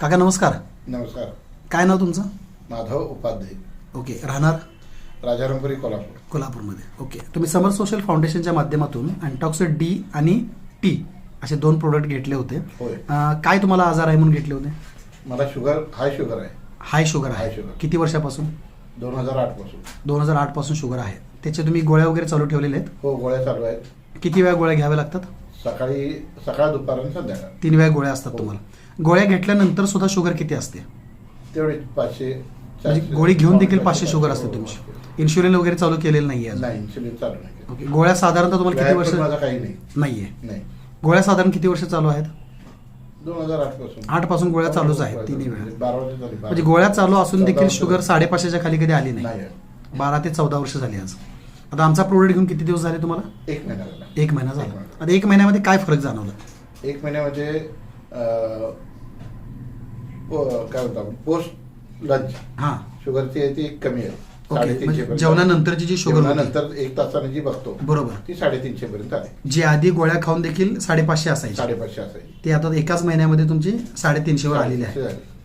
काका नमस्कार. नमस्कार. काय नाव तुमचं? माधव उपाध्याय. ओके राहणार? राजारामपुरी कोल्हापूर. कोल्हापूरमध्ये. ओके तुम्ही समर सोशल फाउंडेशनच्या माध्यमातून अँटॉक्सिड डी आणि टी असे दोन प्रोडक्ट घेतले होते. होय. अं, काय तुम्हाला आजार आहे म्हणून घेतले होते? मला शुगर हाय शुगर आहे. हाय शुगर आहे. High sugar. किती वर्षापासून? दोन हजार आठपासून. दोन हजार आठपासून शुगर आहे. त्याचे तुम्ही गोळ्या वगैरे चालू ठेवलेले आहेत? हो गोळ्या चालू आहेत. किती वेळा गोळ्या घ्याव्या लागतात? सकाळी सकाळ दुपार आणि संध्याकाळ. तीन वेळा गोळ्या असतात हो. तुम्हाला. गोळ्या घेतल्यानंतर सुद्धा शुगर किती असते? तेवढे पाचशे म्हणजे गोळी घेऊन देखील पाचशे- शुगर असते तुमची. इन्शुलिन वगैरे चालू केलेलं नाही आहे नाही इन्सुलिन चालू नाही ओके गोळ्या साधारणतः तुम्हाला किती वर्ष माझा काही नाही. नाहीये. नाही. गोळ्या साधारण किती वर्ष चालू आहेत? दोन हजार आठपासून. आठपासून गोळ्या चालूच आहेत तिन्ही वेळा. बारा वर्ष झाली बारा. म्हणजे गोळ्या चालू असून देखील शुगर. साडेपाचशेच्या खाली कधी आली नाही? बारा ते चौदा वर्ष झाली आज. आता आमचा प्रोडक्ट घेऊन किती दिवस झाले तुम्हाला? एक महिना झाला. एक महिना झाला. आता एक महिन्यामध्ये काय फरक जाणवला? एक महिन्यामध्ये काय म्हणतो पोस्ट लंच हा. शुगरची ती कमी आहे. म्हणजे. जेवणानंतरची जी शुगर जेवणानंतर एक तासाने जी बघतो बरोबर. ती साडेतीनशे पर्यंत आहे. जी आधी गोळ्या खाऊन देखील साडेपाचशे असायची. साडेपाचशे असायची. ती आता एकाच महिन्यामध्ये तुमची साडेतीनशे वर आलेली आहे.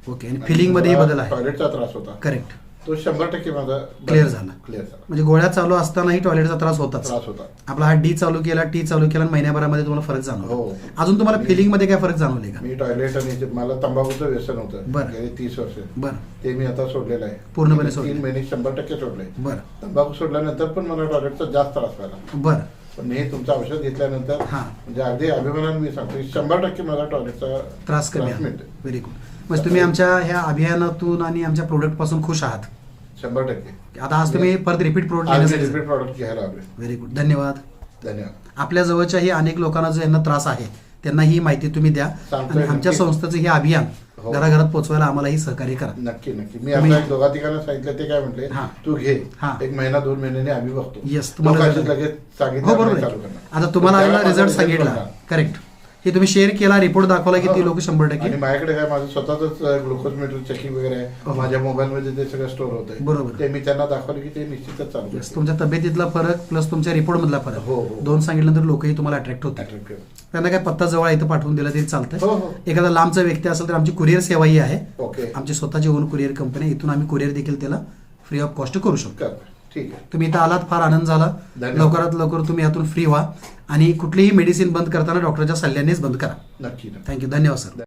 ओके आणि फिलिंगमध्ये बदल आहे. टॉयलेटचा त्रास होता. करेक्ट तो शंभर टक्के माझा Clear झाला. क्लिअर झाला. म्हणजे गोळ्या चालू असतानाही टॉयलेटचा त्रास होताच. त्रास होता. आपला हा डी चालू केला टी चालू केला महिन्याभरामध्ये तुम्हाला फरक जाणवला. हो. अजून तुम्हाला फिलिंगमध्ये काय फरक जाणवले का? मी टॉयलेट आणि मला तंबाखूचं व्यसन होतं. बरं. गेली तीस वर्ष. बरं. ते मी आता सोडलेलं आहे. पूर्णपणे सोडले. तीन महिने शंभर टक्के सोडले. बरं. तंबाखू सोडल्यानंतर पण मला टॉयलेटचा जास्त त्रास झाला बरं. पण हे तुमचं औषध घेतल्यानंतर हा. म्हणजे अगदी अभिमानाने मी सांगतो शंभर टक्के मला टॉयलेटचा त्रास कमी मिळतो. व्हेरी गुड म्हणजे तुम्ही आमच्या ह्या अभियानातून आणि आमच्या प्रोडक्टपासून खुश आहात. शंभर टक्के. आता आज तुम्ही परत रिपीट प्रोडक्ट आज रिपीट प्रॉडक्ट घ्यायला आलोय व्हेरी गुड धन्यवाद. धन्यवाद. आपल्या जवळच्याही अनेक लोकांना जो यांना त्रास आहे त्यांना ही माहिती तुम्ही द्या आणि आमच्या. संस्थेचं हे अभियान हो. घराघरात पोहोचवायला आम्हालाही सहकार्य करा नक्की नक्की मी आता एक दोघा तिघांना सांगितलं ते काय म्हटले हा. तू घे हा. एक महिना दोन महिन्याने आम्ही बघतो Yes, तुम्हाला लगेच सांगितलं हो आम्ही. आता तुम्हाला रिझल्ट सांगितला. करेक्ट हे तुम्ही शेअर केला रिपोर्ट दाखवला की ती हो. लोक शंभर आणि टक्के माझ्याकडे काय माझं स्वतःच ग्लुकोज मीटर चेकिंग वगैरे हो. आहे माझ्या मोबाईल मध्ये ते सगळं स्टोर होत बरोबर. ते मी त्यांना दाखवलं की ते निश्चितच चालू Yes. तुमच्या तब्येतीतला फरक प्लस तुमच्या रिपोर्ट मधला हो, फरक हो. दोन सांगितल्यानंतर लोकही तुम्हाला अट्रॅक्ट होतात Attractive. त्यांना काय पत्ता जवळ आहे इथं पाठवून दिला तरी चालतंय हो, हो. एखादा लांबचा व्यक्ती असेल तर आमची कुरिअर सेवाही आहे ओके आमची स्वतःची ओन कुरिअर कंपनी आहे. इथून आम्ही कुरिअर देखील त्याला फ्री ऑफ कॉस्ट करू शकतो कर. ठीक आहे तुम्ही इथं आलात फार आनंद झाला धन्यवाद. लवकरात लवकर तुम्ही यातून फ्री व्हा आणि कुठलीही मेडिसिन बंद करताना डॉक्टरच्या सल्ल्यानेच बंद करा. नक्की थँक्यू. धन्यवाद सर.